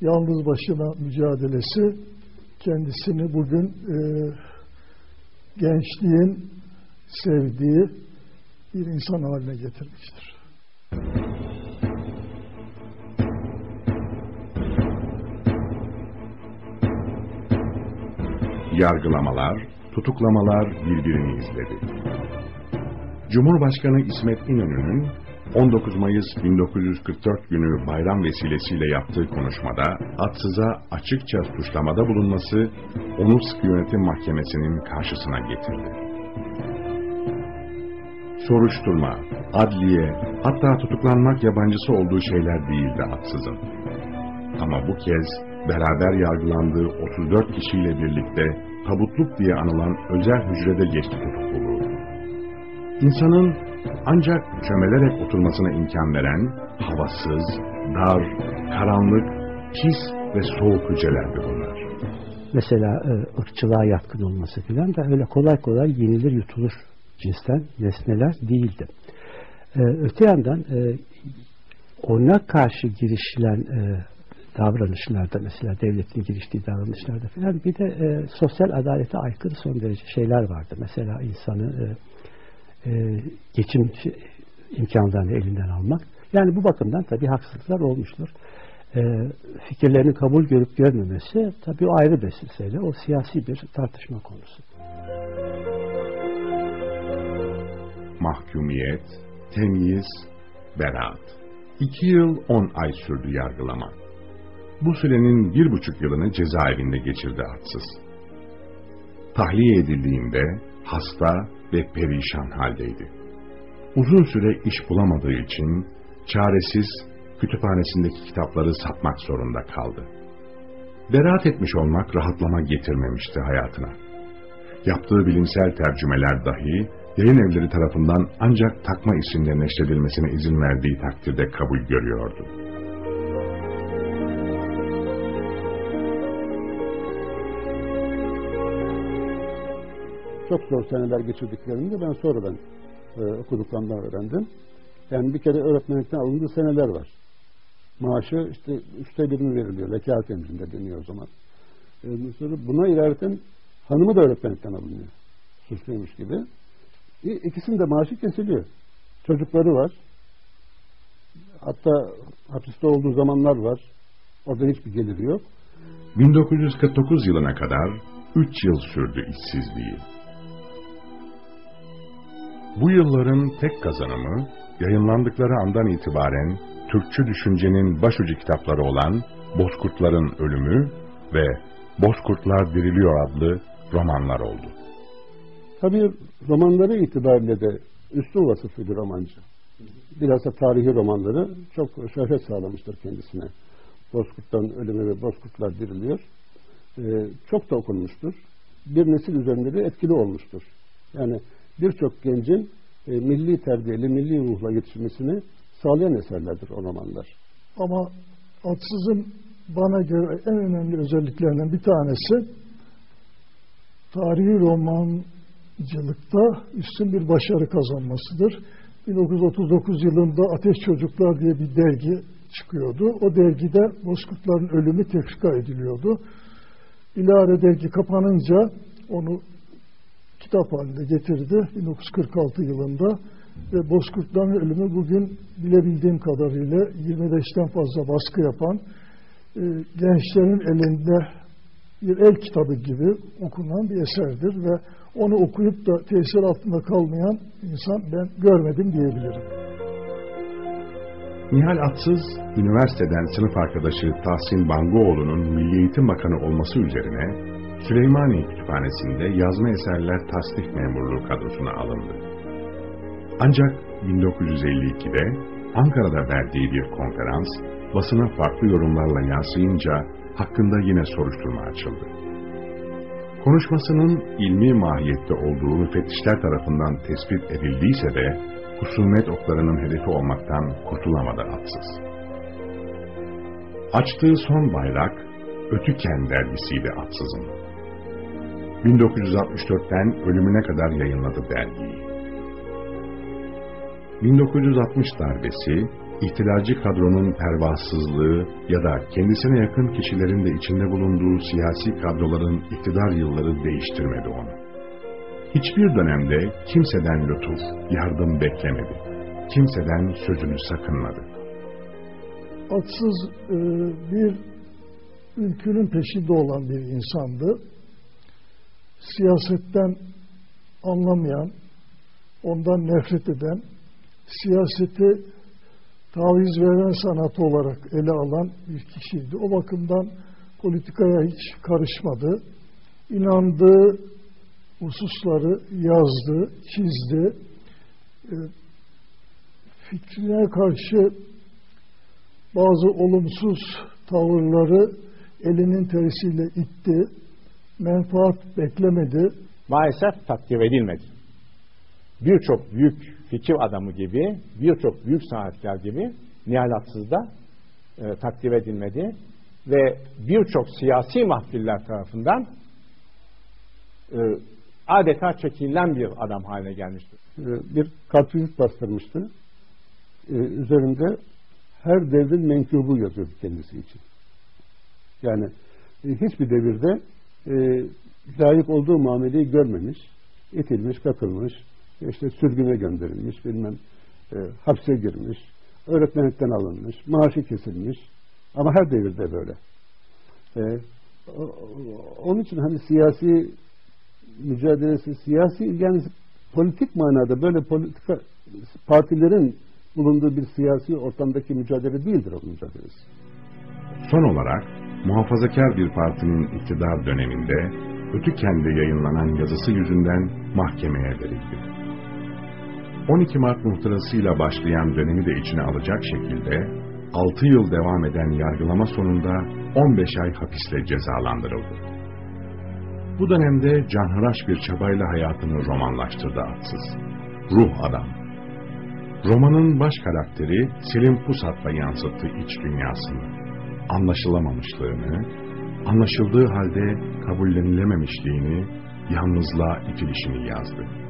yalnız başına mücadelesi kendisini bugün e, gençliğin sevdiği bir insan haline getirmiştir. Yargılamalar, tutuklamalar birbirini izledi. Cumhurbaşkanı İsmet İnönü'nün 19 Mayıs 1944 günü bayram vesilesiyle yaptığı konuşmada atsıza açıkça suçlamada bulunması onu sıkı yönetim mahkemesinin karşısına getirdi. Soruşturma, adliye, hatta tutuklanmak yabancısı olduğu şeyler değildi atsızın. Ama bu kez beraber yargılandığı 34 kişiyle birlikte tabutluk diye anılan özel hücrede geçti tutukluluğu. İnsanın ancak çömelerek oturmasına imkan veren havasız, dar, karanlık, pis ve soğuk hücrelerdi bunlar. Mesela e, ırkçılığa yatkın olması filan da öyle kolay kolay yenilir yutulur cinsten nesneler değildi. E, öte yandan e, ona karşı girişilen davranışlarda mesela devletin giriştiği davranışlarda filan bir de sosyal adalete aykırı son derece şeyler vardı. Mesela insanı geçim imkanlarını elinden almak. Yani bu bakımdan tabii haksızlıklar olmuştur. E, fikirlerini kabul görüp görmemesi tabii o ayrı bir mesele. O siyasi bir tartışma konusu. Mahkumiyet, temyiz, beraat. İki yıl on ay sürdü yargılama. Bu sürenin bir buçuk yılını cezaevinde geçirdi atsız. Tahliye edildiğinde hasta ve perişan haldeydi. Uzun süre iş bulamadığı için çaresiz kütüphanesindeki kitapları satmak zorunda kaldı. Beraat etmiş olmak rahatlama getirmemişti hayatına. Yaptığı bilimsel tercümeler dahi yayın evleri tarafından ancak takma isimle neşredilmesine izin verdiği takdirde kabul görüyordu. Çok zor seneler geçirdiklerini de ben sonradan e, okuduklarımdan öğrendim. Yani bir kere öğretmenlikten alındığı seneler var. Maaşı işte üçte birini veriliyor. Vekalet emrinde deniyor o zaman. E, buna ilerleten hanımı da öğretmenlikten alınıyor. Suçluymuş gibi. E, ikisinin de maaşı kesiliyor. Çocukları var. Hatta hapiste olduğu zamanlar var. Orada hiçbir geliri yok. 1949 yılına kadar 3 yıl sürdü işsizliği. Bu yılların tek kazanımı yayınlandıkları andan itibaren Türkçü düşüncenin başucu kitapları olan Bozkurtların Ölümü ve Bozkurtlar Diriliyor adlı romanlar oldu. Tabii romanları itibariyle de üstün vasıflı bir romancı. Bilhassa tarihi romanları çok şöhret sağlamıştır kendisine. Bozkurtların Ölümü ve Bozkurtlar Diriliyor. Ee, çok da okunmuştur. Bir nesil üzerinde de etkili olmuştur. Yani birçok gencin e, milli terbiyeli, milli ruhla yetişmesini sağlayan eserlerdir o romanlar. Ama Atsız'ın bana göre en önemli özelliklerinden bir tanesi tarihi romancılıkta üstün bir başarı kazanmasıdır. 1939 yılında Ateş Çocuklar diye bir dergi çıkıyordu. O dergide Bozkurtların ölümü tefrika ediliyordu. İlare dergi kapanınca onu kitap halinde getirdi 1946 yılında ve Bozkurtların ölümü bugün bilebildiğim kadarıyla 25'ten fazla baskı yapan e, gençlerin elinde bir el kitabı gibi okunan bir eserdir ve onu okuyup da tesir altında kalmayan insan ben görmedim diyebilirim. Nihal Atsız, üniversiteden sınıf arkadaşı Tahsin Bangoğlu'nun Milli Eğitim Bakanı olması üzerine Süleymaniye Kütüphanesi'nde yazma eserler tasdik memurluğu kadrosuna alındı. Ancak 1952'de Ankara'da verdiği bir konferans basına farklı yorumlarla yansıyınca hakkında yine soruşturma açıldı. Konuşmasının ilmi mahiyette olduğu müfettişler tarafından tespit edildiyse de husumet oklarının hedefi olmaktan kurtulamadı atsız. Açtığı son bayrak Ötüken dergisiydi atsızın. 1964'ten ölümüne kadar yayınladı dergiyi. 1960 darbesi, ihtilalci kadronun pervasızlığı ya da kendisine yakın kişilerin de içinde bulunduğu siyasi kadroların iktidar yılları değiştirmedi onu. Hiçbir dönemde kimseden lütuf, yardım beklemedi. Kimseden sözünü sakınmadı. Atsız e, bir ülkünün peşinde olan bir insandı. Siyasetten anlamayan, ondan nefret eden, siyaseti taviz veren sanatı olarak ele alan bir kişiydi. O bakımdan politikaya hiç karışmadı. İnandığı hususları yazdı, çizdi. E, fikrine karşı bazı olumsuz tavırları elinin tersiyle itti. Menfaat beklemedi. Maalesef takdir edilmedi. Birçok büyük fikir adamı gibi, birçok büyük sanatkar gibi Nihal da e, takdir edilmedi ve birçok siyasi mahfiller tarafından e, adeta çekilen bir adam haline gelmiştir. E, bir kartvizit bastırmıştı. E, üzerinde her devrin menkubu yazıyordu kendisi için. Yani e, hiçbir devirde e, layık olduğu muameleyi görmemiş, itilmiş, kakılmış, işte sürgüne gönderilmiş, bilmem e, hapse girmiş, öğretmenlikten alınmış, maaşı kesilmiş. Ama her devirde böyle. E, onun için hani siyasi mücadelesi, siyasi yani politik manada böyle politika partilerin bulunduğu bir siyasi ortamdaki mücadele değildir o mücadelesi. Son olarak muhafazakar bir partinin iktidar döneminde Ötüken'de yayınlanan yazısı yüzünden mahkemeye verildi. 12 Mart muhtırasıyla başlayan dönemi de içine alacak şekilde 6 yıl devam eden yargılama sonunda 15 ay hapisle cezalandırıldı. Bu dönemde canhıraş bir çabayla hayatını romanlaştırdı atsız. Ruh Adam. Romanın baş karakteri Selim Pusat'la yansıttı iç dünyasını. Anlaşılamamışlığını, anlaşıldığı halde kabullenilememişliğini, yalnızlığa itilişini yazdı.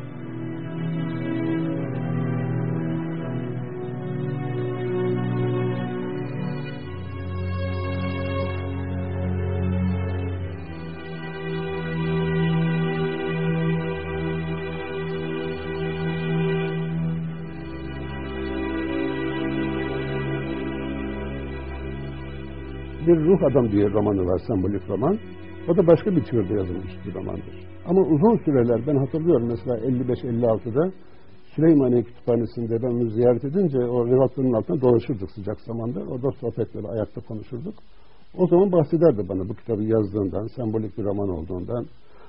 Bir ruh adam diye romanı var, sembolik roman. O da başka bir türde yazılmış bir romandır. Ama uzun süreler, ben hatırlıyorum mesela 55-56'da Süleymaniye Kütüphanesi'nde ben onu ziyaret edince o revaktörün altında dolaşırdık sıcak zamanda. Orada sohbetleri ayakta konuşurduk. O zaman bahsederdi bana bu kitabı yazdığından, sembolik bir roman olduğundan,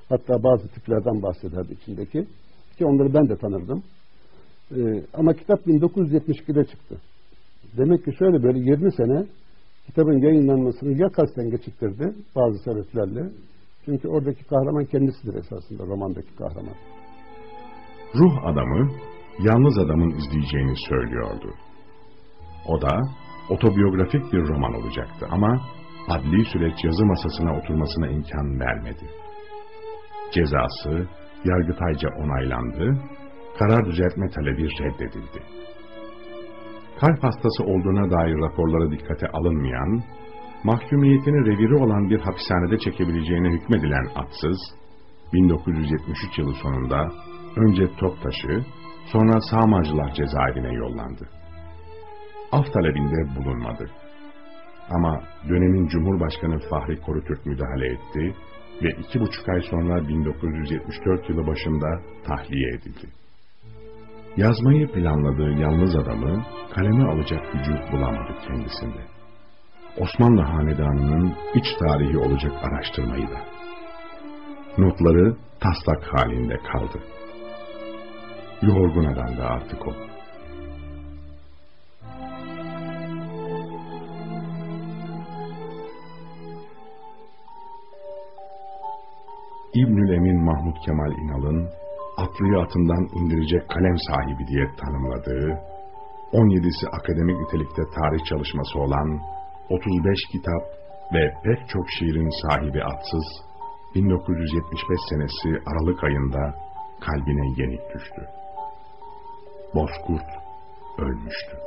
hatta bazı tiplerden bahsederdi içindeki. Ki onları ben de tanırdım. Ee, ama kitap 1972'de çıktı. Demek ki şöyle böyle 20 sene kitabın yayınlanmasını ya kasten geciktirdi bazı sebeplerle. Çünkü oradaki kahraman kendisidir esasında romandaki kahraman. Ruh adamı yalnız adamın izleyeceğini söylüyordu. O da otobiyografik bir roman olacaktı ama adli süreç yazı masasına oturmasına imkan vermedi. Cezası yargıtayca onaylandı, karar düzeltme talebi reddedildi kalp hastası olduğuna dair raporlara dikkate alınmayan, mahkumiyetini reviri olan bir hapishanede çekebileceğine hükmedilen atsız, 1973 yılı sonunda önce Toptaşı, sonra Sağmacılar cezaevine yollandı. Af talebinde bulunmadı. Ama dönemin Cumhurbaşkanı Fahri Korutürk müdahale etti ve iki buçuk ay sonra 1974 yılı başında tahliye edildi. Yazmayı planladığı yalnız adamı kaleme alacak gücü bulamadı kendisinde. Osmanlı Hanedanı'nın iç tarihi olacak araştırmayı da. Notları taslak halinde kaldı. Yorgun adamdı artık o. İbnül Emin Mahmud Kemal İnal'ın atlıyı atından indirecek kalem sahibi diye tanımladığı, 17'si akademik nitelikte tarih çalışması olan 35 kitap ve pek çok şiirin sahibi atsız, 1975 senesi Aralık ayında kalbine yenik düştü. Bozkurt ölmüştü.